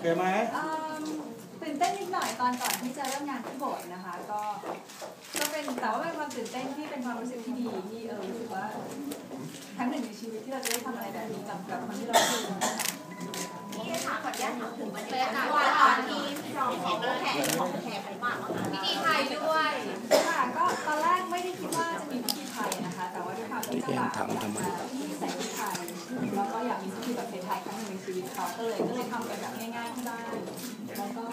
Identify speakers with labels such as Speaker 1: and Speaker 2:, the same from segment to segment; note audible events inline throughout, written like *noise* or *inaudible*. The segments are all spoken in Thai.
Speaker 1: เคไหม
Speaker 2: เอิ่มตื่นเต้นนิดหน่อยตอนก่อนที่จะเริ่มงานที่โบสถ์นะคะ ก็ก็เป็นแต่ว่าเป็นความตื่นเต้นที่เป็นความรู้สึกที่ดีที่เออรู้สึกว่าครั้งหนึ่งในชีวิตที่เราจะได้ทำอะไรแบบนี้กับกับคนที่เรารัก
Speaker 3: พี่ถามขออนุญาตถามถึงบรรยากาศว่าตอนที่ร้องของแขกของแขกไปมากพิธีไทยด้วย
Speaker 2: ค่ะก็ตอนแรกไม่ได้คิดว่าจะมีพิธีไทยนะคะ แต่ว่าด้วยความที่เจ้าบ่าว งในชีวิตเขาก็เลยก็เลยทำกันแบบง่ายๆที่บ้านแล้วก็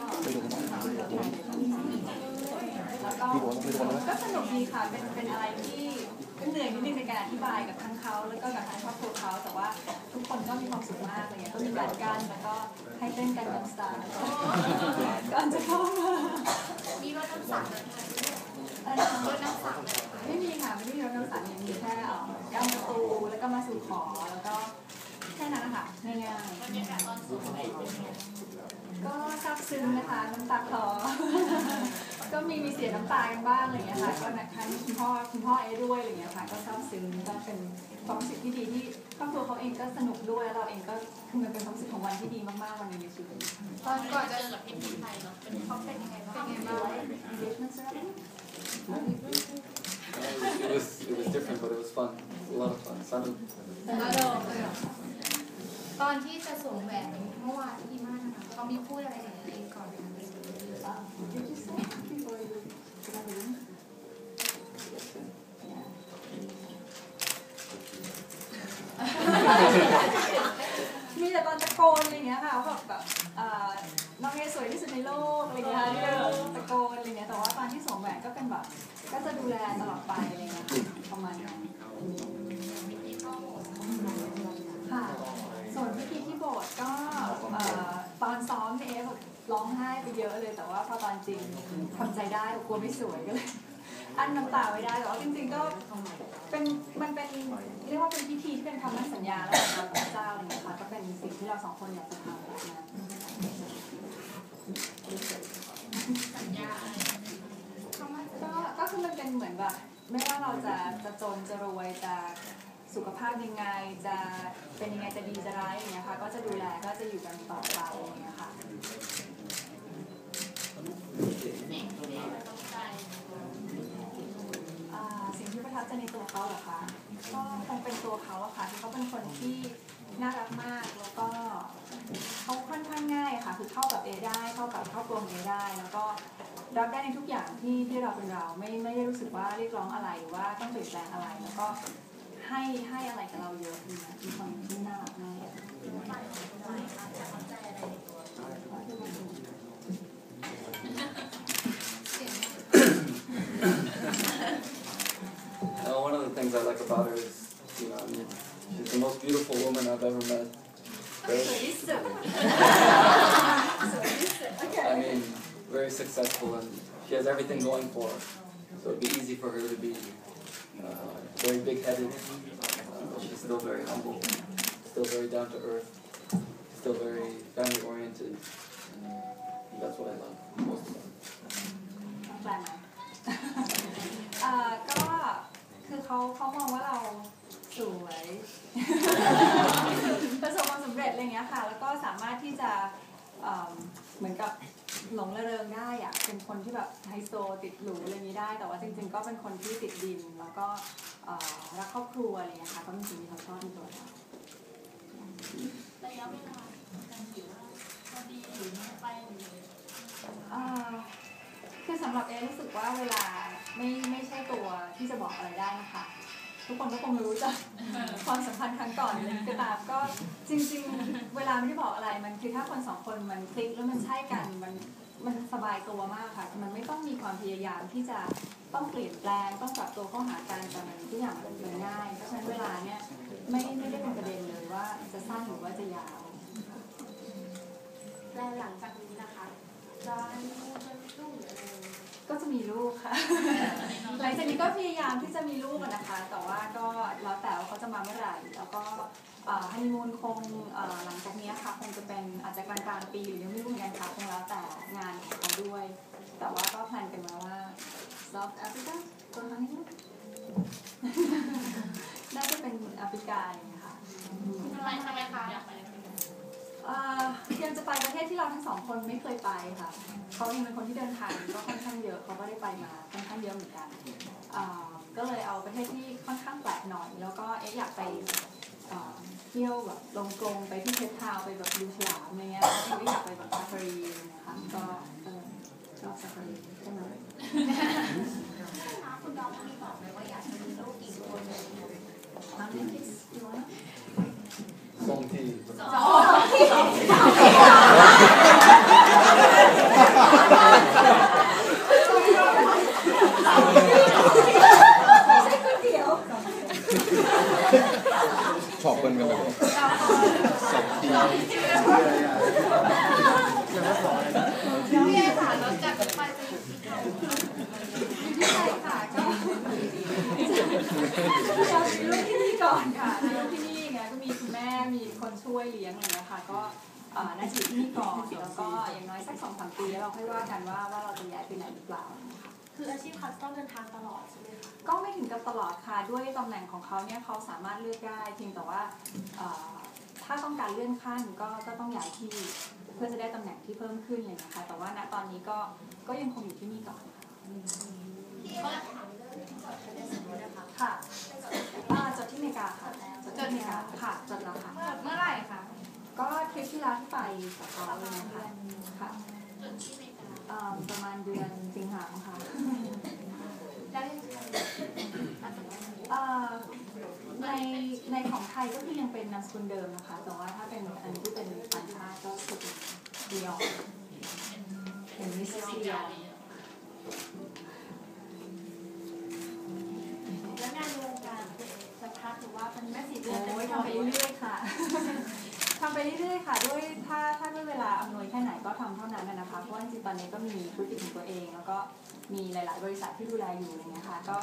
Speaker 2: แล้วก็ก็สนุกดีค่ะเป็นเป็นอะไรที่ก็เหนื่อยนิดนึงในการอธิบายกับทั้งเขาแล้วก็กับทั้งครอบครัวเขาแต่ว่าทุกคนก็มีความสุขมากอะไรเงี้ยก็มีการกันแล้วก็ให้เต้นกันกับสไตล์ก่อนจะเข้ามา
Speaker 3: มีรถน้ำสัง
Speaker 2: อะไร
Speaker 3: รถน้ำสัง
Speaker 2: ไม่มีค่ะไม่ได้มีรถน้ำสังอย่างมีแค่เอ่อก้ามประตูแล้วก็มาสู่ขอแล้ว ค่นั้นนะง่าย
Speaker 3: บรรยากาศตอนสูงไปเป็นไง
Speaker 2: ๆก็ซาบซึ้งนะคะน้ำตาคลอก็มีมีเสียน้ำตากันบ้างอะไรอย่างเงี้ยค่ะก็นะคะคุณพ่อคุณพ่อเอ้ด้วยอะไรอย่างเงี้ยค่ะก็ซาบซึ้งก็เป็นความรู้สึกที่ดีที่ครอบครัวเขาเองก็สนุกด้วยเราเองก็คือมันเป็นความรู้สึกของวันที่ดีมากๆวันนึงในชีวิต
Speaker 3: ตอนก่อนจะเจอกับพิธีไทยเนาะเป็นเขาเป็นยังไงบ้างเป็นยังไงบ้าง
Speaker 2: engagement ceremony
Speaker 4: It was it was different, but it was fun. a lot of fun. Sounded
Speaker 3: แล้วโดม ตอนที่จะสวมแหวนเมื่อวานที่มากนะคะเขามีพูดอะไรกับตัวเองก่อนไหม
Speaker 2: Uh, did you say before you got in the room? Yeah. มีแต่ตอนตะโกนอะไรเงี้ยค่ะว่าแบบแบบเอ่อน้องเอสวยที่สุดในโลกอะไรเงี้ยที่เราตะโกนอะไรเงี้ยแต่ว่าตอนที่สวมแหวนก็เป็นแบบก็จะดูแลตลอดไปอะไรเงี้ยค่ะประมาณนั้นค่ะ ส่วนพิธีที่โบสถ์ก็เอ่อตอนซ้อมเนี่ยเอฟแบบร้องไห้ไปเยอะ เท่าพอตอนจริงทำใจได้กลัวไม่สวยก็เลยอันน้ำตาไว้ได้แต่ว่าจริงๆก็เป็นมันเป็นเรียกว่าเป็นพิธีที่เป็นคำมั่นสัญญาแล้วกับพระเจ้าอะไรองเงี้ยค่ะก็เป็นสิ่งที่เราสองคนอยากจะทำแบบนั้น
Speaker 3: สัญญา
Speaker 2: ก็ก็คือมันเป็นเหมือนแบบไม่ว่าเราจะจะจนจะรวยจะสุขภาพยังไงจะเป็นยังไงจะดีจะร้ายอย่างเงี้ยค่ะก็จะดูแลก็จะอยู่กันต่อไปอย่างเงี้ยค่ะ
Speaker 3: สิ่งที่ต้องใจ
Speaker 2: อ่าสิ่งที่ประทับ ในตัวเขาเหรอคะก็คงเป็นตัวเขาอะค่ะที่เขาเป็นคนที่น่ารักมากแล้วก็เขาค่อนข้างง่ายค่ะ คือเข้ากับเอได้เข้ากับครอบครัวเอได้ แล้วก็รับได้ในทุกอย่างที่ที่เราเป็นเราไม่ไม่ได้รู้สึกว่าเรียกร้องอะไรหรือว่าต้องเปลี่ยนแปลงอะไร แล้วก็ให้ให้อะไรกับเราเยอะดีนะมีความที่น่ารักมาก
Speaker 4: I like about her is, you know, I mean, she's the most beautiful woman I've ever met. *laughs* *laughs* I mean, very successful, and she has everything going for her. So it'd be easy for her to be uh, very big-headed. Uh, she's still very humble, still very down to earth, still very family-oriented.
Speaker 2: เขาเขามองว่าเราสวย ประสบความสำเร็จอะไรเงี้ยค่ะ แล้วก็สามารถที่จะเอิ่มเหมือนกับหลงระเริงได้อะเป็นคนที่แบบไฮโซติดหรูอะไรอย่างนี้ได้ แต่ว่าจริง ๆ ก็เป็นคนที่ติดดิน แล้วก็เอ่อรักครอบครัวอะไรเงี้ยค่ะ ก็เป็นสิ่งที่เขาชอบในตัวเรา
Speaker 3: ระยะเวลาการอยู่ว่าพอดีหรือไม่ไปหรือ
Speaker 2: อ่า คือสำหรับเอรู้สึกว่าเวลาไม่ไม่ใช่ตัวที่จะบอกอะไรได้นะคะทุกคนก็คงรู้จักความสัมพันธ์ครั้งก่อนอะไรก็ตามก็จริง ๆ เวลาไม่ได้บอกอะไรมันคือถ้าคนสองคนมันคลิกแล้วมันใช่กันมันมันสบายตัวมากค่ะ มันไม่ต้องมีความพยายามที่จะต้องเปลี่ยนแปลงต้องปรับตัวเข้าหากันแต่มันทุกอย่างมันเป็นง่ายเพราะฉะนั้นเวลาเนี้ยไม่ไม่ได้เป็นประเด็นเลยว่าจะสั้นหรือว่าจะยาว
Speaker 3: และหลังจากนี้นะคะจะมีคู่จะมีลูกหรืออะไร
Speaker 2: ก็จะ มีลูกค่ะ หลังจากนี้ก็พยายามที่จะมีลูกอะนะคะ แต่ว่าก็แล้วแต่ว่าเขาจะมาเมื่อไหร่ แล้วก็ฮันนีมูนคงเอ่อหลังจากนี้ค่ะคงจะเป็นอาจจะกลางกลางๆปีหรือยังไม่รู้เหมือนกันค่ะคงแล้วแต่งานของเขาด้วย แต่ว่าก็แพลนกันมาว่า South Africa ตัวฮันนีมูนน่าจะเป็นแอฟริกาอย่างเงี้ยค่ะ
Speaker 3: ทำไมทำไมคะ
Speaker 2: เอ่อ ยังจะไปประเทศที่ที่เราทั้งสองคนไม่เคยไปค่ะเขาเองเป็นคนที่เดินทางก็ค่อนข้างเยอะเขาก็ได้ไปมาค่อนข้างเยอะเหมือนกันอ่าก็เลยเอาประเทศที่ค่อนข้างแปลกหน่อย แล้วก็เอ๊ะอยากไปอ่าเที่ยวแบบลงกรงไปที่เคปทาวน์ไปแบบดูฉลามอะไรเงี้ยแล้วก็อยากไปแบบซาฟารีอะไรเงี้ยค่ะก็เออชอบซาฟารีใช่ไหม
Speaker 3: คุณน้องมีบอกไหมว่าอยากจะมีลูกกี่คนเลย
Speaker 2: How many kids do you want?
Speaker 4: ทรงที่
Speaker 1: ชอบเปิ้ลกันเลยสองที
Speaker 3: พี่เอค่ะเราจะไปไป
Speaker 2: ใช่ค่ะก็เรามีลูกที่นี่ก่อนค่ะมีลูกที่นี่ไงก็มีคุณแม่มีคนช่ วยเลี้ยงอะไรนะคะก็อ่าน่าจะอยู่ที่นี่ก่อนแล้วก็อย่างน้อยสักสองสามปีแล้วเราค่อยว่ากันว่าว่าเราจะย้ายไปไหนหรือเปล่านะคะ
Speaker 3: คืออาชีพคัสต้องเดินทางตลอดใช่ไหมคะ
Speaker 2: ก็ไม่ถึงกับตลอดค่ะด้วยตำแหน่งของเขาเนี่ยเขาสามารถเลือกได้เพียงแต่ว่าเอ่อถ้าต้องการเลื่อนขั้นก็ก็ต้องย้ายที่เพื่อจะได้ตำแหน่งที่เพิ่มขึ้นเลยนะคะ แต่ว่าณตอนนี้ก็ก็ยังคงอยู่ที่นี่ก่อนค่ะ
Speaker 3: พี่เอถามเรื่องจดทะเบียนสมรสนะคะ
Speaker 2: ค่ะอ่าจดที่อเมริกาค่ะจดที่อเมริกาค่ะจดแล้วค่ะ ทริปที่แล้วที่ไปกับเขาเลยนะคะค่ะ
Speaker 3: จดที่อเมริกา
Speaker 2: เอ่อประมาณเดือนสิงหาคมค่ะ
Speaker 3: แล้วยังไง
Speaker 2: เอ่อในในของไทยก็คือยังเป็นนามสกุลเดิมนะคะ แต่ว่าถ้าเป็นอันที่เป็นต่างชาติก็คือเป็นดิออนเป็นมิสซิสซิลี
Speaker 3: แล้วงานในวงการจะพักหรือว่าเป็นแม่สีเดือน
Speaker 2: โอ้ยทำไปเรื่อยๆค่ะ ทำไปเรื่อยๆค่ะด้วยถ้าถ้าด้วยเวลาอำนวยแค่ไหนก็ทำเท่านั้นนะนะคะเพราะว่าจริงๆตอนนี้ก็มีธุรกิจของตัวเอง แล้วก็มีหลาย ๆ บริษัทที่ดูแลอยู่อะไรเงี้ยค่ะก็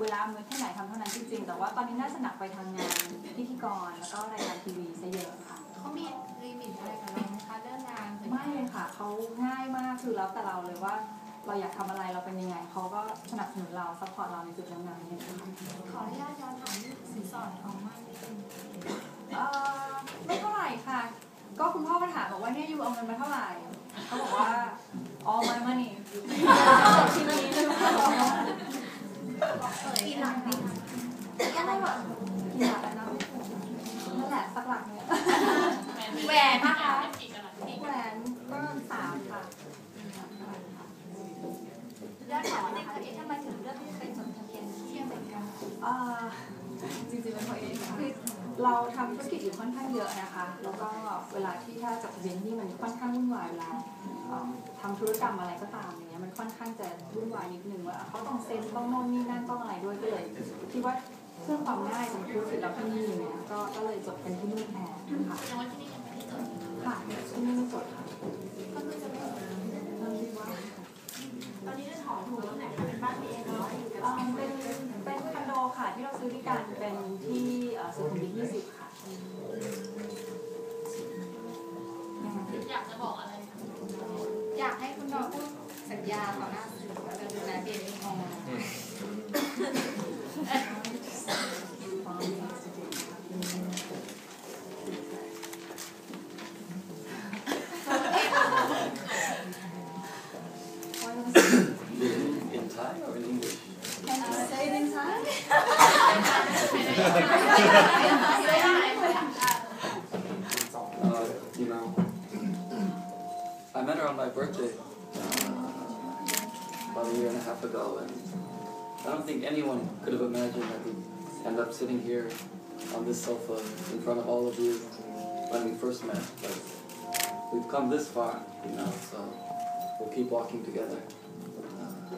Speaker 2: เวลาอำนวยแค่ไหนทำเท่านั้นจริงๆ แต่ว่าตอนนี้น่าจะหนักไปทางงานพิธีกรแล้วก็รายการทีวีซะเยอะค่ะ
Speaker 3: เขามีลิมิตอะไรกับเราไหมคะเรื่องงาน
Speaker 2: ไม่เลยค่ะเขาง่ายมากคือแล้วแต่เราเลยว่าเราอยากทำอะไรเราเป็นยังไงเขาก็สนับสนุนเราซัพพอร์ตเราในจุดนั้นๆเนี่ยค่ะ
Speaker 3: ขออนุญาตย้อนถามเรื่องสินสอดทองมั่นนิดนึง
Speaker 2: ก็คุณพ่อมาถามบอกว่าเนี่ยยูเอาเงินมาเท่าไหร่เขาบอกว่า all my money ทีนี้เลยว่า
Speaker 3: กี่หลักดีคะ
Speaker 2: ก็ได้แบบกี่หลักอะเนาะนั่นแหละสักหลักเนี่ย
Speaker 3: แหวนนะคะ
Speaker 2: แหวนก็สามค่ะ
Speaker 3: แล้วถามว่าในประเทศทำไมถึงเลือกที่จะไปจดทะเบียนที่อเมริกา
Speaker 2: อ่าจริงๆเป็นเพราะเองค่ะคือ เราทำธุรกิจอยู่ค่อนข้างเยอะนะคะ แล้วก็เวลาที่ถ้าจดทะเบียนที่มันค่อนข้างวุ่นวายเวลาเอ่อทำธุรกรรมอะไรก็ตามอย่างเงี้ยมันค่อนข้างจะวุ่นวายนิดนึงว่าเขาต้องเซ็นต้องโน่นนี่นั่นต้องอะไรด้วยก็เลยคิดว่าเพื่อความง่ายสำหรับธุรกิจเราที่นี่อย่างเงี้ยก็ก็เลยจดเป็นที่นู่นแทนค่ะ
Speaker 3: แต่ว่าที่นี่ยังไม่ได้จด
Speaker 2: ค่ะที่นี่ไม่จดค่ะ
Speaker 3: ก็คือจะไม่จด
Speaker 2: เราคิดว่า
Speaker 3: ตอนนี้เรื่องของถูกแล้วไหนคะเป็นบ้านพี่เองเนาะอยู่กับ
Speaker 2: เอ่อเป็นเป็นคอนโดค่ะที่เราซื้อด้วยกันเป็น
Speaker 4: about a year and a half ago, and I don't think anyone could have imagined that we'd end up sitting here on this sofa in front of all of you when we first met. But we've come this far, you know, so we'll keep walking together uh,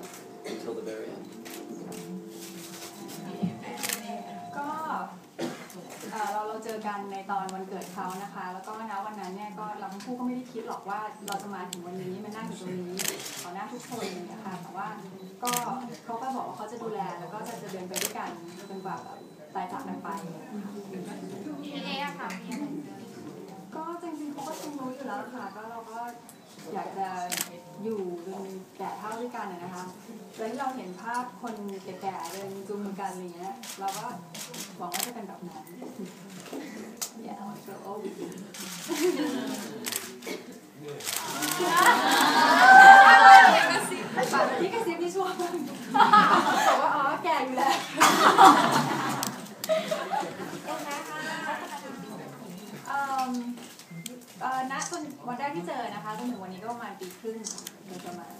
Speaker 2: กันในตอนวันเกิดเขานะคะ แล้วก็นะวันนั้นเนี่ยก็เราทั้งคู่ก็ไม่ได้คิดหรอกว่าเราจะมาถึงวันนี้มานั่งอยู่ตรงนี้ต่อหน้าทุกคนเลยนะคะแต่ว่าก็เขาก็บอกว่าเขาจะดูแลแล้วก็จะจะเดินไปด้วยกันจนกว่าแบบตายจากกันไป
Speaker 3: พี่เอะค่ะมีอะไร
Speaker 2: ก็จริงๆเขาก็คงรู้อยู่แล้วค่ะก็เราก็อยากจะอยู่จนแก่เท่าด้วยกันนะคะ เว้นเราเห็นภาพคนแก่ๆเดินจูงมือกันอะไรเงี้ยเราก็หวังว่าจะเป็นแบบนั้น Yeah, I feel old. ที่กระที่ช่วงบอกว่าอ๋อแก่อยู่แล้ว
Speaker 3: ยังไงค่อ
Speaker 2: ณจนวันแรกที่เจอนะคะจนถึงวันนี้ก็ประมาณปีครึ่งโดยประมาณ